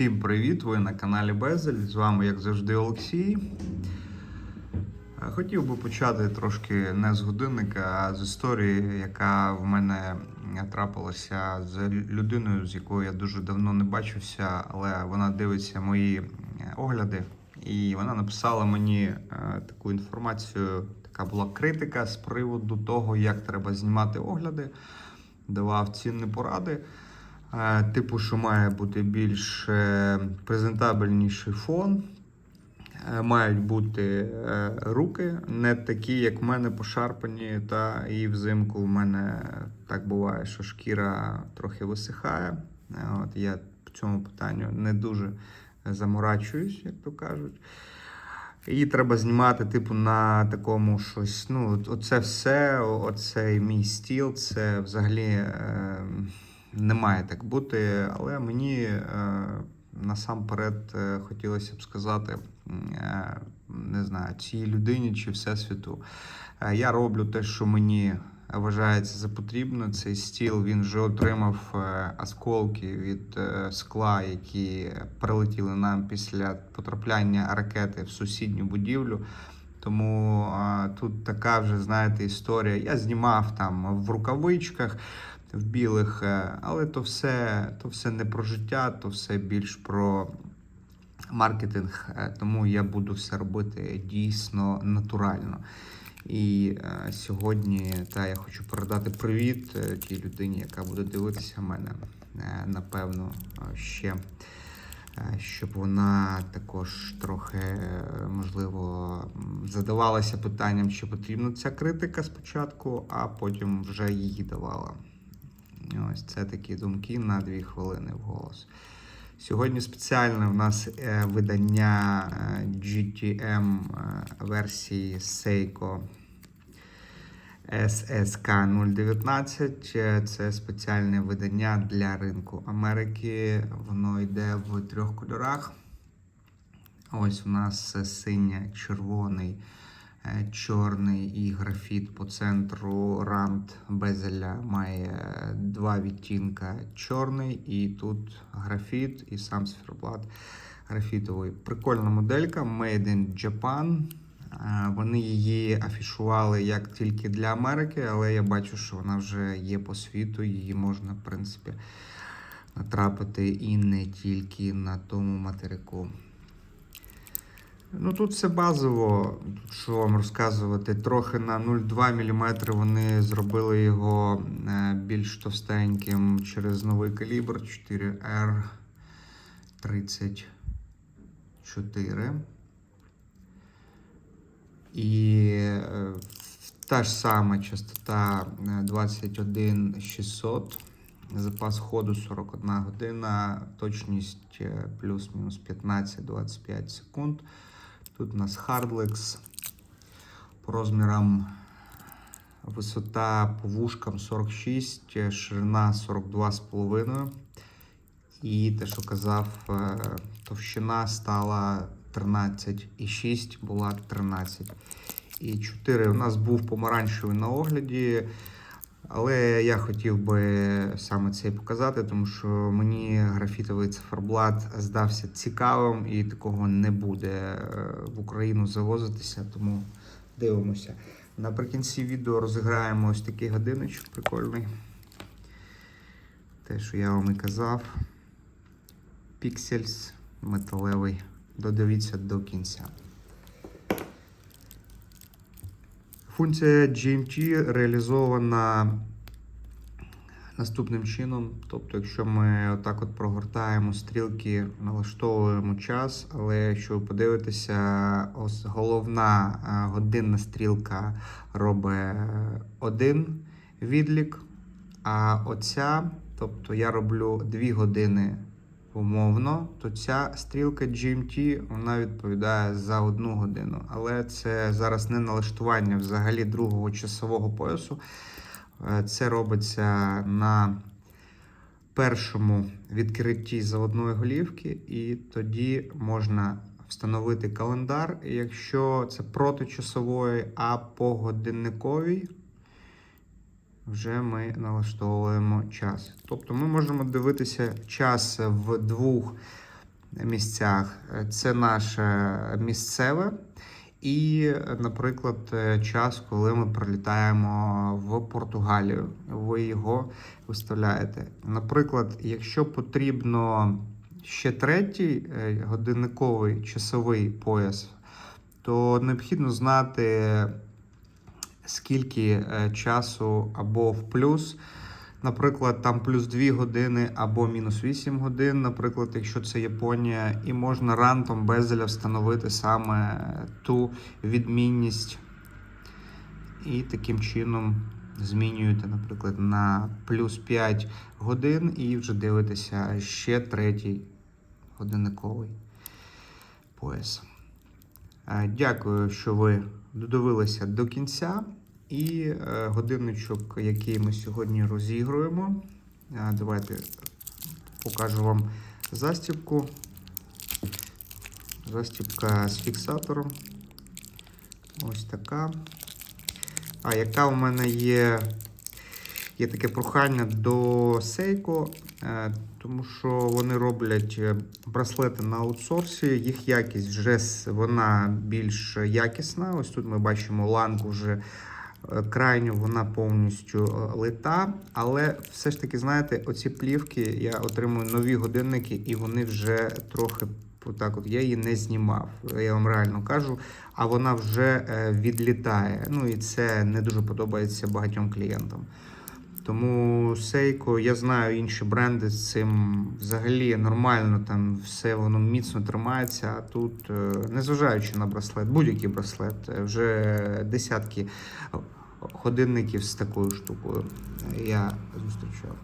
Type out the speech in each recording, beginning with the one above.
Всім привіт! Ви на каналі Безель. З вами, як завжди, Олексій. Хотів би почати трошки не з годинника, а з історії, яка в мене трапилася з людиною, з якою я дуже давно не бачився, але вона дивиться мої е, огляди. І вона написала мені е, таку інформацію. Така була критика з приводу того, як треба знімати огляди. Давав цінні поради. Типу, що має бути більш е, презентабельніший фон. Е, Мають бути е, руки, не такі, як в мене пошарпані, та і взимку в мене так буває, що шкіра трохи висихає. От я по цьому питанню не дуже заморачуюсь, як то кажуть. Її треба знімати, типу, на такому щось. Ну, оце все, оцей мій стіл, це взагалі е, не має так бути. Але мені е, насамперед е, хотілося б сказати, е, не знаю, цій людині чи всесвіту. Я роблю те, що мені вважається за потрібно. Цей стіл він вже отримав осколки від скла, які прилетіли нам після потрапляння ракети в сусідню будівлю. Тому а, тут така вже, знаєте, історія. Я знімав там в рукавичках, в білих, е, але то все, то все не про життя, то все більш про маркетинг. Е, Тому я буду все робити дійсно натурально. І е, сьогодні та я хочу передати привіт е, тій людині, яка буде дивитися мене. Е, напевно, ще е, щоб вона також трохи, е, можливо, задавалася питанням, чи потрібна ця критика спочатку, а потім вже її давала. Ось це такі думки на дві хвилини в голос. Сьогодні спеціальне в нас е, видання е, GTM е, версії Seiko SSK 019. Е, Це спеціальне видання для ринку Америки. Воно йде в трьох кольорах. Ось у нас синя, червоний, е, чорний і графіт по центру рант безеля має два відтінка чорний, і тут графіт, і сам циферблат графітовий. Прикольна моделька Made in Japan. Е, Вони її афішували як тільки для Америки, але я бачу, що вона вже є по світу. Її можна, в принципі, натрапити і не тільки на тому материку. Ну тут все базово, що вам розказувати. Трохи на 0,2 мм вони зробили його е, більш товстеньким через новий калібр 4R34. І е, та ж сама частота е, 21600. Запас ходу 41 година, точність е, плюс-мінус 15-25 секунд. Тут у нас Hardlex по розмірам висота по вушкам 46, е, ширина 42,5. І те, що казав, е, товщина стала 13,6, була 13. І 4 у нас був помаранчевий на огляді. Але я хотів би саме це і показати, тому що мені графітовий циферблат здався цікавим і такого не буде е, в Україну завозитися, тому дивимося. Наприкінці відео розіграємо ось такий годинничок прикольний. Те, що я вам і казав. Pixels металевий. Додивіться до кінця. Функція GMT реалізована наступним чином. Тобто, якщо ми отак от прогортаємо стрілки, налаштовуємо час, але якщо ви подивитеся, ось головна е, годинна стрілка робить один відлік, а оця, тобто я роблю 2 години умовно, то ця стрілка GMT вона відповідає за одну годину. Але це зараз не налаштування взагалі другого часового поясу. Е, Це робиться на першому відкритті заводної голівки, і тоді можна встановити календар. Якщо це проти часової, а по годинниковій, вже ми налаштовуємо час. Тобто ми можемо дивитися час в двох місцях. Це наше місцеве. І, наприклад, е, час, коли ми прилітаємо в Португалію, ви його виставляєте. Наприклад, якщо потрібно ще третій е, годинниковий часовий пояс, то необхідно знати, скільки е, часу або в плюс. Наприклад, там плюс 2 години або мінус 8 годин, наприклад, якщо це Японія, і можна рантом безеля встановити саме ту відмінність. І таким чином змінюєте, наприклад, на плюс 5 годин і вже дивитеся ще третій годинниковий пояс. Е, Дякую, що ви додивилися до кінця. І е, годинничок, який ми сьогодні розігруємо. Е, Давайте покажу вам застібку. Застібка з фіксатором. Ось така. А яка у мене є, є таке прохання до Seiko, е, тому що вони роблять браслети на аутсорсі. Їх якість вже вона більш якісна. Ось тут ми бачимо ланку вже крайню, вона повністю е, лита. Але все ж таки, знаєте, оці плівки я отримую нові годинники, і вони вже трохи. так от я її не знімав, я вам реально кажу, а вона вже е, відлітає. Ну і це не дуже подобається багатьом клієнтам. Тому Seiko, я знаю інші бренди з цим взагалі нормально, там все воно міцно тримається. А тут, е, незважаючи на браслет, будь-який браслет, е, вже десятки годинників з такою штукою я зустрічав.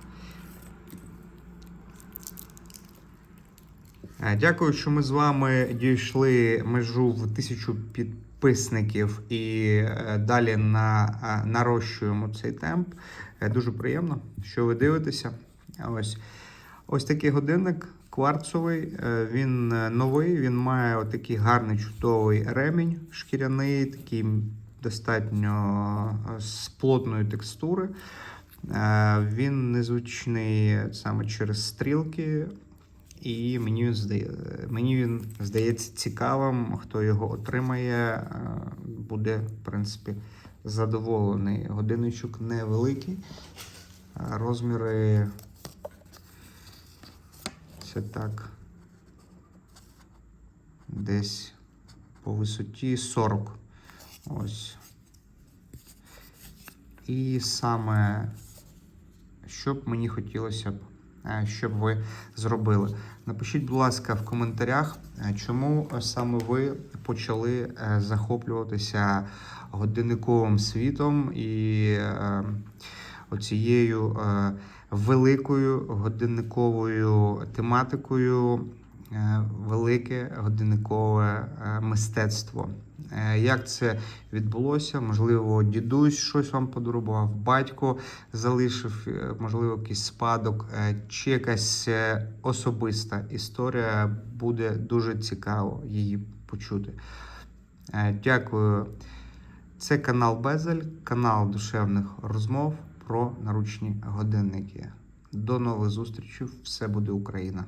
Е, Дякую, що ми з вами дійшли межу в тисячу підписників і далі на, нарощуємо цей темп. Е, Дуже приємно, що ви дивитеся. Ось, ось такий годинник кварцовий. е, Він е, новий, він має такий гарний чудовий ремінь шкіряний, такий достатньо з плотної текстури. Він незвичний саме через стрілки. І мені мені він здається цікавим. Хто його отримає, буде, в принципі, задоволений. Годинничок невеликий. Розміри це так. Десь по висоті 40. Ось. І саме що б мені хотілося б, щоб ви зробили. Напишіть, будь ласка, в коментарях, е, чому саме ви почали е, захоплюватися годинниковим світом і е, оцією е, великою годинниковою тематикою, е, велике годинникове е, мистецтво. Е, Як це відбулося? Можливо, дідусь щось вам подарував, батько залишив, е, можливо, якийсь спадок, е, чи якась е, особиста історія. Буде дуже цікаво її почути. Е, Дякую. Це канал Безель, канал душевних розмов про наручні годинники. До нових зустрічей. Все буде Україна!